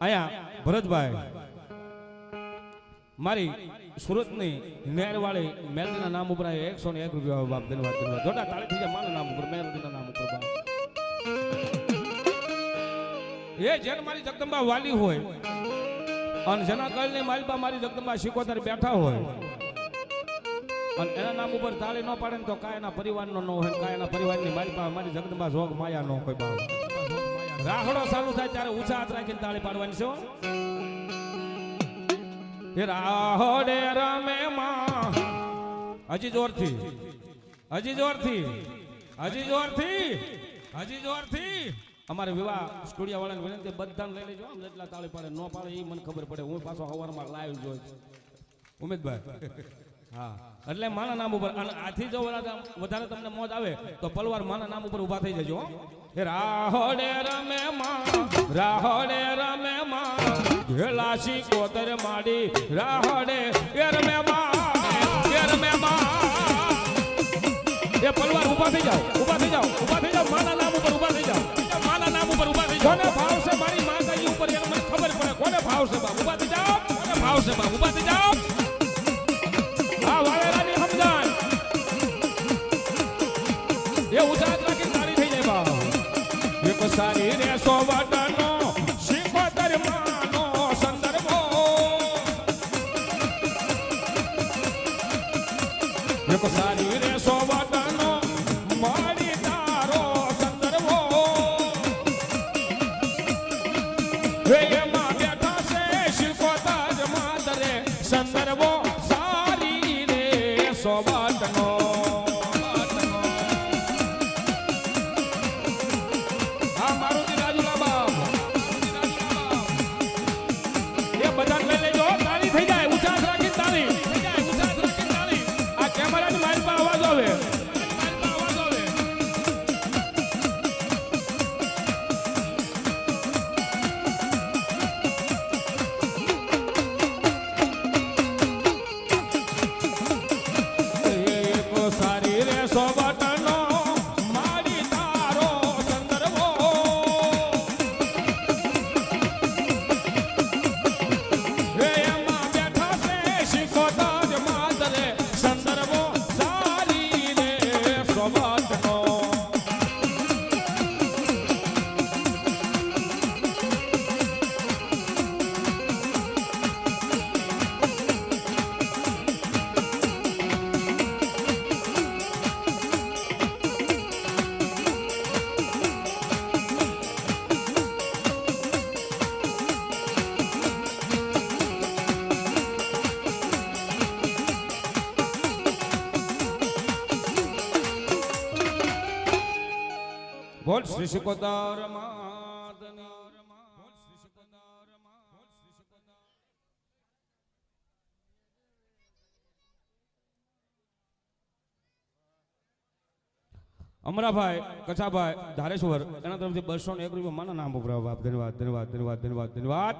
અહીંયા ભરતભાઈ, મારી સુરતની નેરવાળી મેલડીના નામ ઉપર એકસો ને એક રૂપિયા બાપ ધન્યવાદ ધન્યવાદ. જોટા તાળી થઈ જાય મારા નામ ઉપર મેલડીના નામ ઉપર એ જેન મારી જગદંબા વાલી હોય, અને જેના કલને મારી મારી જગદંબા શીખોતર બેઠા હોય, અને એના નામ ઉપર તાળી ન પાડે તો કાંઈ એના પરિવારનો ન હોય કાંઈ એના પરિવારની માલબા મારી જગદંબા જોગ માયા ન હોય બાપ. રાહડો ચાલુ થાય ત્યારે ઊંચા હાથ રાખીને તાળી પાડવાની છે રાહોડે રમે માં. હજી જોરથી હજી જોરથી હજી જોરથી હજી જોરથી. અમારે વિવાહ સ્ટુડિયો વાળાને વિનંતી બધાને લઈ લેજો જેટલા તાળી પાડે ન પાડે એ મને ખબર પડે. હું પાછો સવારમાં લાઈવ જોઈશ. ઉમેદભાઈ. હા. એટલે માના નામ ઉપર, અને આથી જો વધારે તમને મોજ આવે, તો પલવાર માના નામ ઉપર ઊભા થઈ જજો રાહોડે રમે માં, રાહોડે રમે માં ઘેલાસી કોતર માડી, રાહોડે રમે માં રમે માં. એ પલવાર ઊભા થઈ જાઓ ઊભા થઈ જાઓ ઊભા થઈ જાઓ, માના નામ ઉપર ઊભા થઈ જાઓ. એ ઊંચા હાથ રાખીને તાળી થઈ જાય બા એક સારી રે સો વાટનો શીખોતર માનો સંદર્ભો. એક સારી રે સો વાટનો, મારી તારો સંદર્ભો. એમાં બેઠા છે શીખોતર માતરે સંદર્ભો સારી રે સો વાટનો. સારી રે સોબટનો બોલ શ્રી શિકોતર માતની બોલ શ્રી શિકોતરમાં બોલ શ્રી શિકોતર અમરાભાઈ કચાભાઈ ધારેશ્વર એના તરફથી બસો ને એક રૂપિયા. માના નામ ઉપર બાપ, ધન્યવાદ ધન્યવાદ ધન્યવાદ ધન્યવાદ ધન્યવાદ.